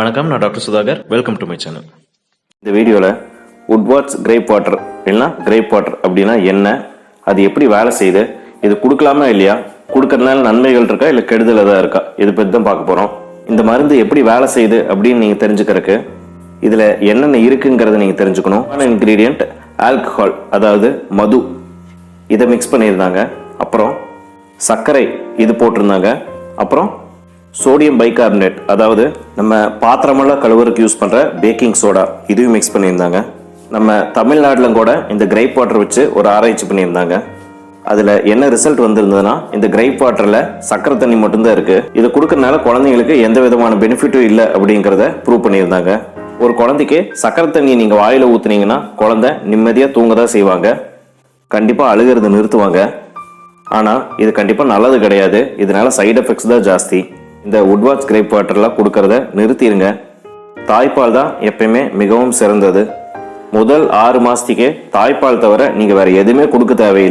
வணக்கம் நான் doctor Sudhakar. Welcome to my channel இந்த வீடியோவில் உட்வாட்ஸ் கிரேப் வாட்டர் இல்லைன்னா கிரேப் வாட்டர் அப்படின்னா என்ன? அது எப்படி வேலை செய்யுது? இது கொடுக்கலாமா இல்லையா? கொடுக்கறதுனால நன்மைகள் இருக்கா? இல்லை கெடுதல் ஏதாவது இருக்கா? இது பற்றி தான் பார்க்க போகிறோம் இந்த மருந்து எப்படி வேலை செய்யுது அப்படின்னு நீங்கள் தெரிஞ்சுக்கிறதுக்கு இதில் என்னென்ன இருக்குங்கிறத நீங்கள் தெரிஞ்சுக்கணும். இன்க்ரீடியன்ட் ஆல்கஹால் அதாவது மது. இதை மிக்ஸ் பண்ணியிருந்தாங்க. அப்புறம் சர்க்கரை இது போட்டிருந்தாங்க. அப்புறம் சோடியம் பைகார்பனேட் அதாவது நம்ம பாத்திரமெல்லாம் கழுவுறதுக்கு யூஸ் பண்ணுற பேக்கிங் சோடா இதுவும் மிக்ஸ் பண்ணியிருந்தாங்க. நம்ம தமிழ்நாட்டில் கூட இந்த கிரைப் வாட்டர் வச்சு ஒரு ஆராய்ச்சி பண்ணியிருந்தாங்க. அதில் என்ன ரிசல்ட் வந்திருந்ததுன்னா இந்த கிரைப் வாட்டரில் சக்கரை தண்ணி மட்டும்தான் இருக்குது இதை கொடுக்கறதுனால குழந்தைங்களுக்கு எந்த விதமான பெனிஃபிட்டும் இல்லை அப்படிங்கிறத ப்ரூவ் பண்ணியிருந்தாங்க. ஒரு குழந்தைக்கு சக்கரை தண்ணியை நீங்கள் வாயில் ஊற்றுனீங்கன்னா குழந்தை நிம்மதியாக தூங்க தான் செய்வாங்க. கண்டிப்பாக அழுகிறது நிறுத்துவாங்க. ஆனால் இது கண்டிப்பாக நல்லது கிடையாது. இதனால சைடு எஃபெக்ட்ஸ் தான் ஜாஸ்தி. இந்த உட்வாட்ஸ் கிரேப் வாட்டர்லாம் கொடுக்கறத நிறுத்திடுங்க தாய்ப்பால் தான் எப்பயுமே மிகவும் சிறந்தது. முதல் ஆறு மாசத்துக்கே தாய்ப்பால் தவிர நீங்கள் வேற எதுவுமே கொடுக்க தேவையில்லை.